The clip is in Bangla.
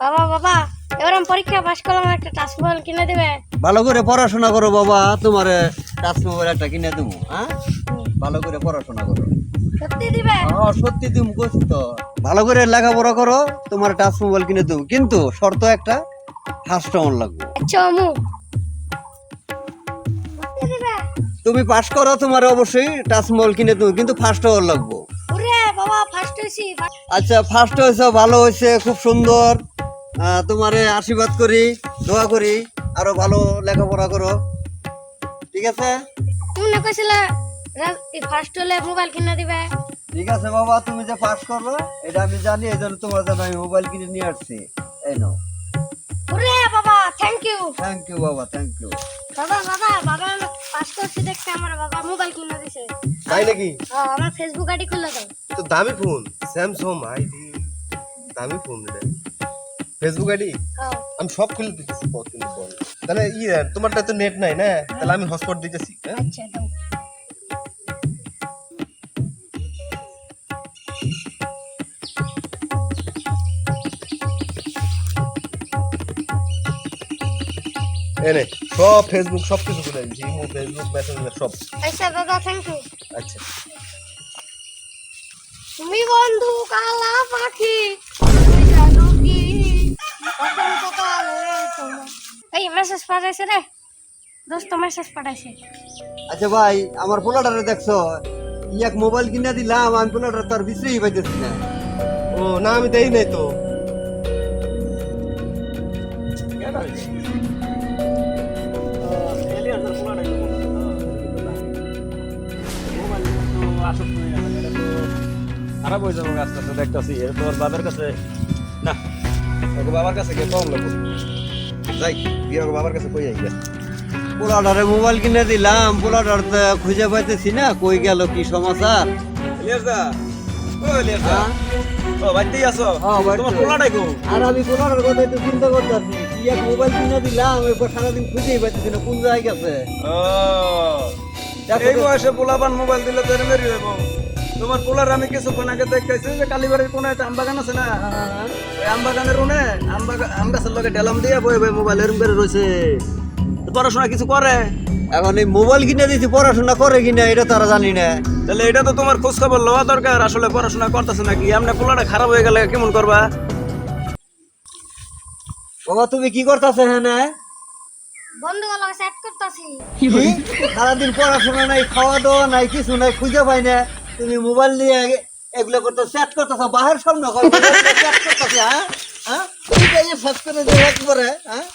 বাবা বাবা এবার আমি পরীক্ষা পাশ করলাম একটা টাচ মোবাইল কিনে দেবে। ভালো করে পড়াশোনা করো বাবা তোমার টাচ মোবাইল একটা কিনে দেবো হ্যাঁ? ভালো করে পড়াশোনা করো। সত্যি দিবে? হ্যাঁ, সত্যি তুমি কইছি তো। ভালো করে লেখাপড়া করো তোমার টাচ মোবাইল কিনে দেবো কিন্তু শর্ত একটা ফার্স্ট অন লাগবে। আচ্ছা আমু তুমি পাস করো তোমার অবশ্যই টাচ মোবাইল কিনে দেবো কিন্তু ফার্স্ট অন লাগবো। আচ্ছা ফার্স্ট হয়েছে ভালো হয়েছে খুব সুন্দর। তোমারে আশীর্বাদ করি দোয়া করি আরও ভালো লেখাপড়া করো। ঠিক আছে? তুমি না কইছিলে ফার্স্ট হলে মোবাইল কিনে দিবে? ঠিক আছে বাবা তুমি যে পাস করবে এটা আমি জানি এই জন্য তোমার জন্য আমি মোবাইল কিনে নিয়ে আসছি। এই নাও। ওরে বাবা থ্যাংক ইউ থ্যাংক ইউ বাবা থ্যাংক ইউ বাবা বাবা বাবা পাস করছি দেখতে আমার বাবা মোবাইল কিনে দিছে। তাই নাকি? হ্যাঁ, আমার ফেসবুক আইডি খুলে দাও। তো দামি ফোন স্যামসং আইডি দামি ফোন এটা ফেসবুক আইডি হ্যাঁ। আমি সব খুলে দিতেছি তাহলে ইয়ে তোমারটা তো নেট নাই না? তাহলে আমি হটস্পট দিতেছি হ্যাঁ? আচ্ছা এনে সব ফেসবুক সব কিছু খুলে দিচ্ছি ইমো ফেসবুক মেসেঞ্জার সব। আচ্ছা দাদা থ্যাংক ইউ আচ্ছা। তুমি বন্ধু কালা পাখি। এই মেসেজ পাঠাইছে রে। দোস্ত মেসেজ পাঠাইছে। আচ্ছা ভাই আমার পোলাটারে দেখছ? ই এক মোবাইল কিনে দিলাম আমি পোলাটার তার বিশ্রেই পাইতেছি না। ও না আমি দেই নাই তো। খারাপ হয়ে যাব আস্তে আস্তে দেখতেছি। এর তোর বাবার কাছে না। ওকে বাবার কাছে গিয়ে কম লাগবো যাই গিয়ে ওর বাবার কাছে কই যাই গা। পোলাটারে মোবাইল কিনে দিলাম পোলাটার তো খুঁজে পাইতেছি না কই গেল কি সমাচার ও হ্যাঁ? ও আছো? হ্যাঁ, তোমার আর আমি কথা একটু চিন্তা করতেছি কি এক মোবাইল কিনে দিলাম এরপর সারাদিন খুঁজেই পাইতেছি না কোন জায়গায় গেছে ও এই। বয়সে মোবাইল দিলে তো এরমেরই হইব তোমার পোলার আমি কিছুক্ষণ আগে দেখতেছি যে কালীবাড়ির কোনে একটা আমবাগান আছে না? ওই আম বাগানের কোনে আম গাছের লগে ডেলাম দিয়ে বই বই মোবাইল এরম করে রয়েছে। পড়াশোনা কিছু করে? এখন এই মোবাইল কিনে দিছি পড়াশোনা করে কিনা এটা তারা জানি না। তাহলে এটা তো তোমার খোঁজ খবর লওয়া দরকার আসলে পড়াশোনা করতেছে নাকি? এমনি পোলাটা খারাপ হয়ে গেলে কেমন করবা? বাবা তুমি কি করতেছো হ্যাঁ বন্ধু গুলো সেট করতেছি। কি? সারাদিন পড়াশোনা নাই খাওয়া দাওয়া নাই কিছু নাই খুঁজে পাই না। তুমি মোবাইল নিয়ে এগুলো করতে চ্যাট করতেছ বাহার সামনে চ্যাট করতেছ হ্যাঁ? হ্যাঁ? সার্চ করে দিয়ে একবারে হ্যাঁ?